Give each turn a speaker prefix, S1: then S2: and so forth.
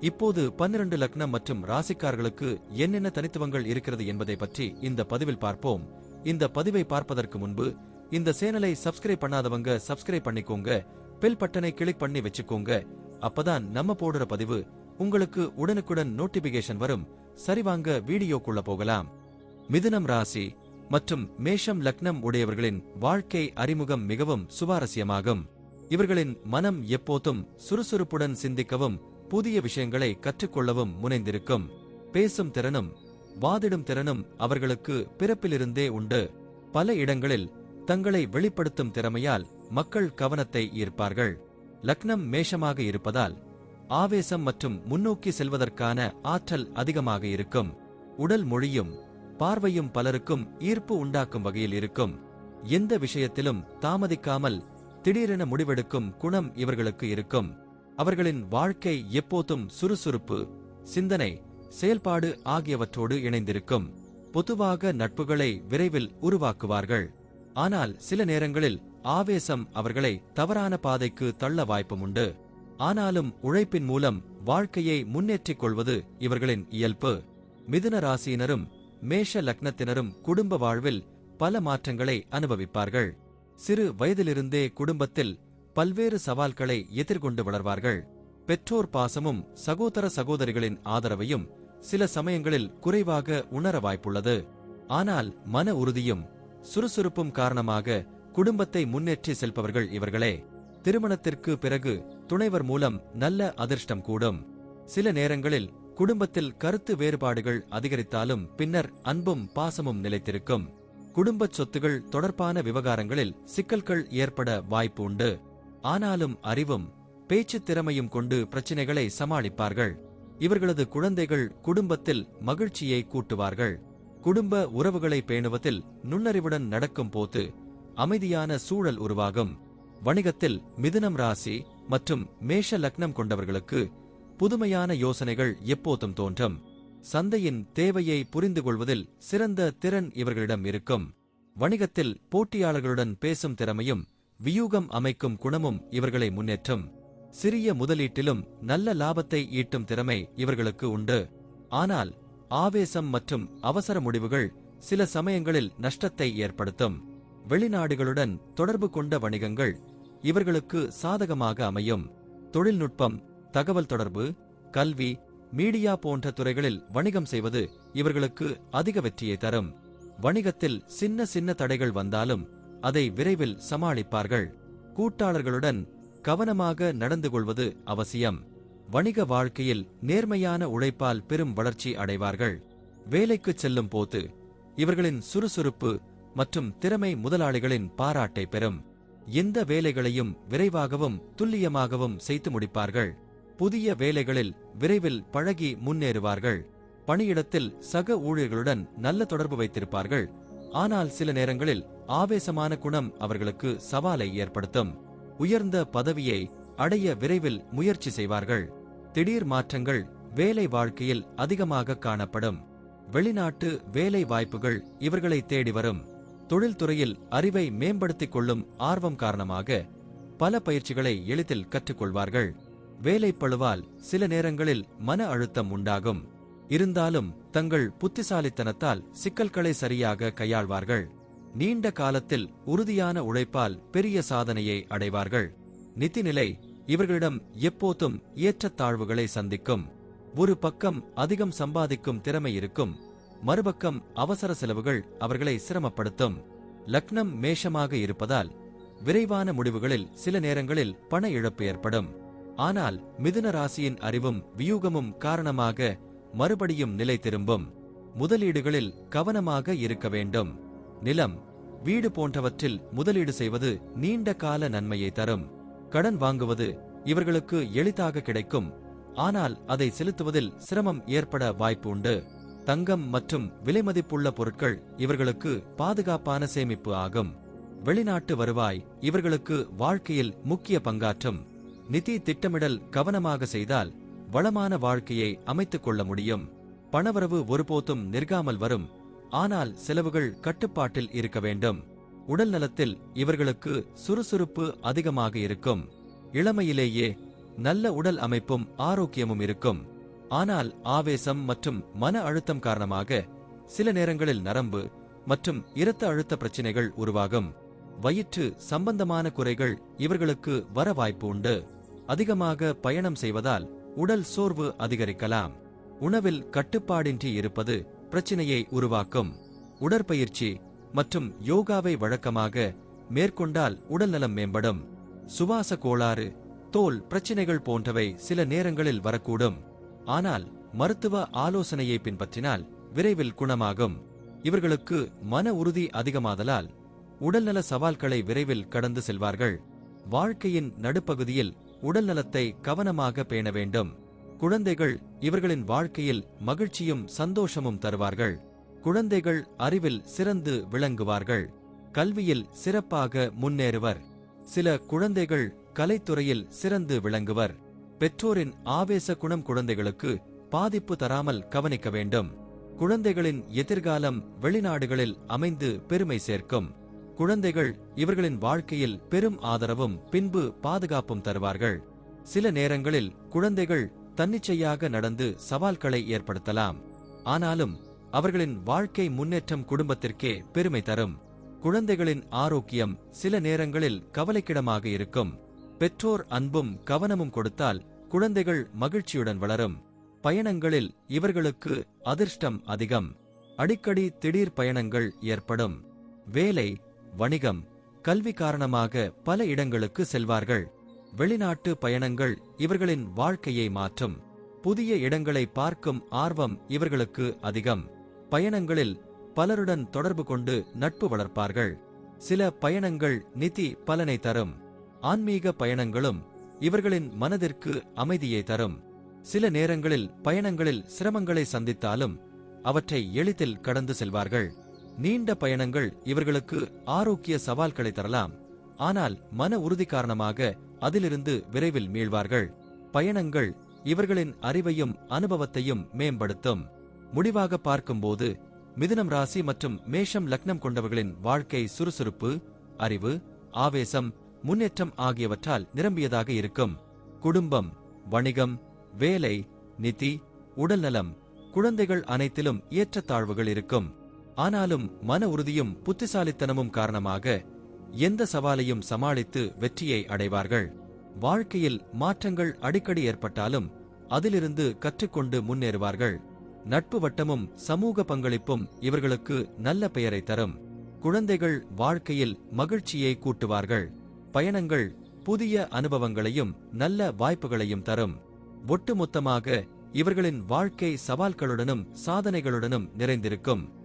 S1: இப்போது பன்னிரண்டு லக்னம் மற்றும் ராசிக்காரர்களுக்கு என்னென்ன தனித்துவங்கள் இருக்கிறது என்பதை பற்றி இந்த பதிவில் பார்ப்போம். இந்த பதிவை பார்ப்பதற்கு முன்பு இந்த சேனலை சப்ஸ்கிரைப் பண்ணாதவங்க சப்ஸ்கிரைப் பண்ணிக்கோங்க பெல் பட்டனை கிளிக் பண்ணி வச்சுக்கோங்க. அப்பதான் நம்ம போடுற பதிவு உங்களுக்கு உடனுக்குடன் நோட்டிபிகேஷன் வரும். சரிவாங்க வீடியோக்குள்ள போகலாம். மிதுனம் ராசி மற்றும் மேஷம் லக்னம் உடையவர்களின் வாழ்க்கை அறிமுகம் மிகவும் சுவாரஸ்யமாகும். இவர்களின் மனம் எப்போதும் சுறுசுறுப்புடன் சிந்திக்கவும் புதிய விஷயங்களை கற்றுக்கொள்ளவும் முனைந்திருக்கும். பேசும் திறனும் வாதிடும் திறனும் அவர்களுக்கு பிறப்பிலிருந்தே உண்டு. பல இடங்களில் தங்களை வெளிப்படுத்தும் திறமையால் மக்கள் கவனத்தை ஈர்ப்பார்கள். லக்னம் மேஷமாக இருப்பதால் ஆவேசம் மற்றும் முன்னோக்கி செல்வதற்கான ஆற்றல் அதிகமாக இருக்கும். உடல் மொழியும் பார்வையும் பலருக்கும் ஈர்ப்பு உண்டாக்கும் வகையில் இருக்கும். எந்த விஷயத்திலும் தாமதிக்காமல் திடீரென முடிவெடுக்கும் குணம் இவர்களுக்கு இருக்கும். அவர்களின் வாழ்க்கை எப்போதும் சுறுசுறுப்பு சிந்தனை செயல்பாடு ஆகியவற்றோடு இணைந்திருக்கும். பொதுவாக நட்புகளை விரைவில் உருவாக்குவார்கள். ஆனால் சில நேரங்களில் ஆவேசம் அவர்களை தவறான பாதைக்கு தள்ள வாய்ப்பும் உண்டு ஆனாலும் உழைப்பின் மூலம் வாழ்க்கையை முன்னேற்றிக் கொள்வது இவர்களின் இயல்பு. மிதுன ராசியினரும் மேஷ லக்னத்தினரும் குடும்ப வாழ்வில் பல மாற்றங்களை அனுபவிப்பார்கள். சிறு வயதிலிருந்தே குடும்பத்தில் பல்வேறு சவால்களை எதிர்கொண்டு வளர்வார்கள். பெற்றோர் பாசமும் சகோதர சகோதரிகளின் ஆதரவையும் சில சமயங்களில் குறைவாக உணர வாய்ப்புள்ளது. ஆனால் மன உறுதியும் சுறுசுறுப்பும் காரணமாக குடும்பத்தை முன்னேற்றி செல்பவர்கள் இவர்களே. திருமணத்திற்கு பிறகு துணைவர் மூலம் நல்ல அதிர்ஷ்டம் கூடும். சில நேரங்களில் குடும்பத்தில் கருத்து வேறுபாடுகள் அதிகரித்தாலும் பின்னர் அன்பும் பாசமும் நிலைத்திருக்கும். குடும்பச் சொத்துகள் தொடர்பான விவகாரங்களில் சிக்கல்கள் ஏற்பட வாய்ப்பு உண்டு. ஆனாலும் அறிவும் பேச்சுத் திறமையும் கொண்டு பிரச்சினைகளை சமாளிப்பார்கள். இவர்களது குழந்தைகள் குடும்பத்தில் மகிழ்ச்சியை கூட்டுவார்கள். குடும்ப உறவுகளை பேணுவதில் நுண்ணறிவுடன் நடக்கும் போது அமைதியான சூழல் உருவாகும். வணிகத்தில் மிதுனம் ராசி மற்றும் மேஷ லக்னம் கொண்டவர்களுக்கு புதுமையான யோசனைகள் எப்போதும் தோன்றும். சந்தையின் தேவையை புரிந்து கொள்வதில் சிறந்த திறன் இவர்களிடம் இருக்கும். வணிகத்தில் போட்டியாளர்களுடன் பேசும் திறமையும் வியூகம் அமைக்கும் குணமும் இவர்களை முன்னேற்றும். சிறிய முதலீட்டிலும் நல்ல லாபத்தை ஈட்டும் திறமை இவர்களுக்கு உண்டு. ஆனால் ஆவேசம் மற்றும் அவசர முடிவுகள் சில சமயங்களில் நஷ்டத்தை ஏற்படுத்தும். வெளிநாடுகளுடன் தொடர்பு கொண்ட வணிகங்கள் இவர்களுக்கு சாதகமாக அமையும். தொழில்நுட்பம் தகவல் தொடர்பு கல்வி மீடியா போன்ற துறைகளில் வணிகம் செய்வது இவர்களுக்கு அதிக வெற்றியை தரும். வணிகத்தில் சின்ன சின்ன தடைகள் வந்தாலும் அதை விரைவில் சமாளிப்பார்கள். கூட்டாளர்களுடன் கவனமாக நடந்து கொள்வது அவசியம். வணிக வாழ்க்கையில் நேர்மையான உழைப்பால் பெரும் வளர்ச்சி அடைவார்கள். வேலைக்குச் செல்லும் போது இவர்களின் சுறுசுறுப்பு மற்றும் திறமை முதலாளிகளின் பாராட்டை பெறும். எந்த வேலைகளையும் விரைவாகவும் துல்லியமாகவும் செய்து முடிப்பார்கள். புதிய வேலைகளில் விரைவில் பழகி முன்னேறுவார்கள். பணியிடத்தில் சக ஊழியர்களுடன் நல்ல தொடர்பு வைத்திருப்பார்கள். ஆனால் சில நேரங்களில் ஆவேசமான குணம் அவர்களுக்கு சவாலை ஏற்படுத்தும். உயர்ந்த பதவியை அடைய விரைவில் முயற்சி செய்வார்கள். திடீர் மாற்றங்கள் வேலை வாழ்க்கையில் அதிகமாக காணப்படும். வெளிநாட்டு வேலை வாய்ப்புகள் இவர்களை தேடி வரும். தொழில்துறையில் அறிவை மேம்படுத்திக் கொள்ளும் ஆர்வம் காரணமாக பல பயிற்சிகளை எளிதில் கற்றுக்கொள்வார்கள். வேலைப்பழுவால் சில நேரங்களில் மன அழுத்தம் உண்டாகும். இருந்தாலும் தங்கள் புத்திசாலித்தனத்தால் சிக்கல்களை சரியாக கையாள்வார்கள். நீண்ட காலத்தில் உறுதியான உழைப்பால் பெரிய சாதனையை அடைவார்கள். நிதிநிலை இவர்களிடம் எப்போதும் ஏற்றத்தாழ்வுகளை சந்திக்கும். ஒரு பக்கம் அதிகம் சம்பாதிக்கும் திறமை இருக்கும். மறுபக்கம் அவசர செலவுகள் அவர்களை சிரமப்படுத்தும். லக்னம் மேஷமாக இருப்பதால் விரைவான முடிவுகளில் சில நேரங்களில் பண இழப்பு ஏற்படும். ஆனால் மிதுன ராசியின் அறிவும் வியூகமும் காரணமாக மறுபடியும் நிலை திரும்பும். முதலீடுகளில் கவனமாக இருக்க வேண்டும். நிலம் வீடு போன்றவற்றில் முதலீடு செய்வது நீண்ட கால நன்மையை தரும். கடன் வாங்குவது இவர்களுக்கு எளிதாக கிடைக்கும். ஆனால் அதை செலுத்துவதில் சிரமம் ஏற்பட வாய்ப்பு உண்டு. தங்கம் மற்றும் விலைமதிப்புள்ள பொருட்கள் இவர்களுக்கு பாதுகாப்பான சேமிப்பு ஆகும். வெளிநாட்டு வருவாய் இவர்களுக்கு வாழ்க்கையில் முக்கிய பங்காற்றும். நிதி திட்டமிடல் கவனமாக செய்தால் வளமான வாழ்க்கையை அமைத்துக் கொள்ள முடியும். பணவரவு ஒருபோதும் நிற்காமல் வரும். ஆனால் செலவுகள் கட்டுப்பாட்டில் இருக்க வேண்டும். உடல் நலத்தில் இவர்களுக்கு சுறுசுறுப்பு அதிகமாக இருக்கும். இளமையிலேயே நல்ல உடல் அமைப்பும் ஆரோக்கியமும் இருக்கும். ஆனால் ஆவேசம் மற்றும் மன அழுத்தம் காரணமாக சில நேரங்களில் நரம்பு மற்றும் இரத்த அழுத்த பிரச்சினைகள் உருவாகும். வயிற்று சம்பந்தமான குறைகள் இவர்களுக்கு வர வாய்ப்பு உண்டு. அதிகமாக பயணம் செய்வதால் உடல் சோர்வு அதிகரிக்கலாம். உணவில் கட்டுப்பாடின்றி இருப்பது பிரச்சினையை உருவாக்கும். உடற்பயிற்சி மற்றும் யோகாவை வழக்கமாக மேற்கொண்டால் உடல்நலம் மேம்படும். சுவாச கோளாறு தோல் பிரச்சினைகள் போன்றவை சில நேரங்களில் வரக்கூடும். ஆனால் மருத்துவ ஆலோசனையை பின்பற்றினால் விரைவில் குணமாகும். இவர்களுக்கு மன உறுதி அதிகமாதலால் உடல்நல சவால்களை விரைவில் கடந்து செல்வார்கள். வாழ்க்கையின் நடுப்பகுதியில் உடல்நலத்தை கவனமாக பேண வேண்டும். குழந்தைகள் இவர்களின் வாழ்க்கையில் மகிழ்ச்சியும் சந்தோஷமும் தருவார்கள். குழந்தைகள் அறிவில் சிறந்து விளங்குவார்கள். கல்வியில் சிறப்பாக முன்னேறுவர். சில குழந்தைகள் கலைத்துறையில் சிறந்து விளங்குவர். பெற்றோரின் ஆவேச குணம் குழந்தைகளுக்கு பாதிப்பு தராமல் கவனிக்க வேண்டும். குழந்தைகளின் எதிர்காலம் வெளிநாடுகளில் அமைந்து பெருமை சேர்க்கும். குழந்தைகள் இவர்களின் வாழ்க்கையில் பெரும் ஆதரவும் பின்பு பாதுகாப்பும் தருவார்கள். சில நேரங்களில் குழந்தைகள் தன்னிச்சையாக நடந்து சவால்களை ஏற்படுத்தலாம். ஆனாலும் அவர்களின் வாழ்க்கை முன்னேற்றம் குடும்பத்திற்கே பெருமை தரும். குழந்தைகளின் ஆரோக்கியம் சில நேரங்களில் கவலைக்கிடமாக இருக்கும். பெற்றோர் அன்பும் கவனமும் கொடுத்தால் குழந்தைகள் மகிழ்ச்சியுடன் வளரும். பயணங்களில் இவர்களுக்கு அதிர்ஷ்டம் அதிகம். அடிக்கடி திடீர் பயணங்கள் ஏற்படும். வேலை வணிகம் கல்வி காரணமாக பல இடங்களுக்கு செல்வார்கள். வெளிநாட்டு பயணங்கள் இவர்களின் வாழ்க்கையை மாற்றும். புதிய இடங்களை பார்க்கும் ஆர்வம் இவர்களுக்கு அதிகம். பயணங்களில் பலருடன் தொடர்பு கொண்டு நட்பு வளர்ப்பார்கள். சில பயணங்கள் நிதி பலனை தரும். ஆன்மீக பயணங்களும் இவர்களின் மனதிற்கு அமைதியை தரும். சில நேரங்களில் பயணங்களில் சிரமங்களை சந்தித்தாலும் அவற்றை எளிதில் கடந்து செல்வார்கள். நீண்ட பயணங்கள் இவர்களுக்கு ஆரோக்கிய சவால்களை தரலாம். ஆனால் மன உறுதி காரணமாக அதிலிருந்து விரைவில் மீள்வார்கள். பயணங்கள் இவர்களின் அறிவையும் அனுபவத்தையும் மேம்படுத்தும். முடிவாக பார்க்கும்போது மிதுனம் ராசி மற்றும் மேஷம் லக்னம் கொண்டவர்களின் வாழ்க்கை சுறுசுறுப்பு அறிவு ஆவேசம் முன்னேற்றம் ஆகியவற்றால் நிரம்பியதாக இருக்கும். குடும்பம் வணிகம் வேலை நிதி உடல்நலம் குழந்தைகள் அனைத்திலும் ஏற்றத்தாழ்வுகள் இருக்கும். ஆனாலும் மன உறுதியும் புத்திசாலித்தனமும் காரணமாக எந்த சவாலையும் சமாளித்து வெற்றியை அடைவார்கள். வாழ்க்கையில் மாற்றங்கள் அடிக்கடி ஏற்பட்டாலும் அதிலிருந்து கற்றுக்கொண்டு முன்னேறுவார்கள். நட்பு வட்டமும் சமூக பங்களிப்பும் இவர்களுக்கு நல்ல பெயரை தரும். குழந்தைகள் வாழ்க்கையில் மகிழ்ச்சியை கூட்டுவார்கள். பயணங்கள் புதிய அனுபவங்களையும் நல்ல வாய்ப்புகளையும் தரும். ஒட்டுமொத்தமாக இவர்களின் வாழ்க்கை சவால்களுடனும் சாதனைகளுடனும் நிறைந்திருக்கும்.